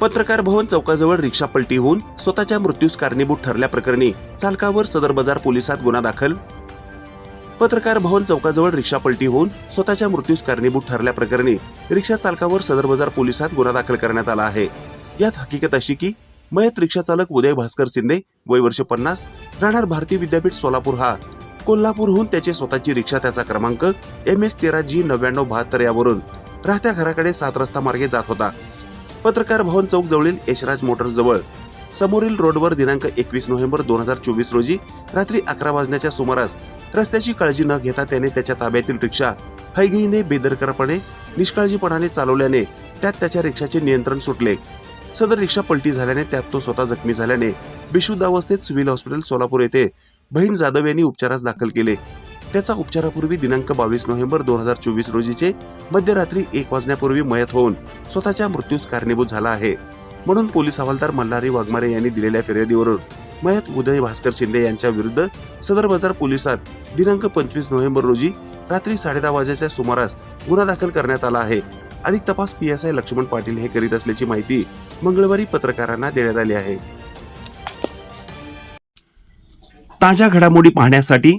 पत्रकार भवन चौकाजवळ रिक्षा पलटी होऊन स्वतःच्या मृत्यूस कारणीभूत ठरल्याप्रकरणी चालकावर सदर बाजार पोलिसात गुन्हा दाखल. पत्रकार भवन चौकाजवळ रिक्षा पलटी होऊन स्वतःच्या मृत्यूस कारणीभूत ठरल्याप्रकरणी रिक्षा चालकावर सदर बाजार पोलिसात गुन्हा दाखल करण्यात आला आहे. यात हकीकत अशी की मयत रिक्षा चालक उदय भास्कर शिंदे वय वर्ष पन्नास राहणार भारतीय विद्यापीठ सोलापूर हा. कोल्हापूरहून त्याची स्वतःची रिक्षा त्याचा क्रमांक एम एस तेरा जी नव्याण्णव बहात्तर यावरून राहत्या घराकडे सात रस्ता मार्गे जात होता. पत्रकार भवन चौक जवळील यशराज मोटर्स जवळ. समोरील रोडवर दिनांक एकवीस नोव्हेंबर दोन हजार चोवीस रोजी रात्री अकरा वाजण्याच्या सुमारास रस्त्याची काळजी न घेता त्याने त्याच्या ताब्यातील रिक्षा हैगईने बेदरकारपणे निष्काळजीपणाने चालवल्याने त्यात त्याच्या रिक्षाचे नियंत्रण सुटले. सदर रिक्षा पलटी झाल्याने त्यात तो स्वतः जखमी झाल्याने बेशुद्ध अवस्थेत सिव्हिल हॉस्पिटल सोलापूर येथे बहीण जाधव यांनी उपचारास दाखल केले. त्याचा उपचारापूर्वी दिनांक बावीस नोव्हेंबर दोन हजार चोवीस रोजीचे मध्यरात्री एक वाजण्यापूर्वी मयत होऊन स्वतःच्या मृत्यूस कारणीभूत झाला आहे. म्हणून पोलीस हवालदार मल्हारी वाघमारे यांनी दिलेल्या फिर्यादीवरून मयत उदय भास्कर शिंदे यांच्या विरुद्ध सदर बाजार पोलिसात दिनांक पंचवीस नोव्हेंबर रोजी रात्री साडेदहा वाजेच्या सुमारास गुन्हा दाखल करण्यात आला आहे. अधिक तपास P S I Laxman Patil हे करीत असल्याची माहिती मंगळवारी पत्रकारांना देण्यात आली आहे. ताज्या घडामोडी पाहण्यासाठी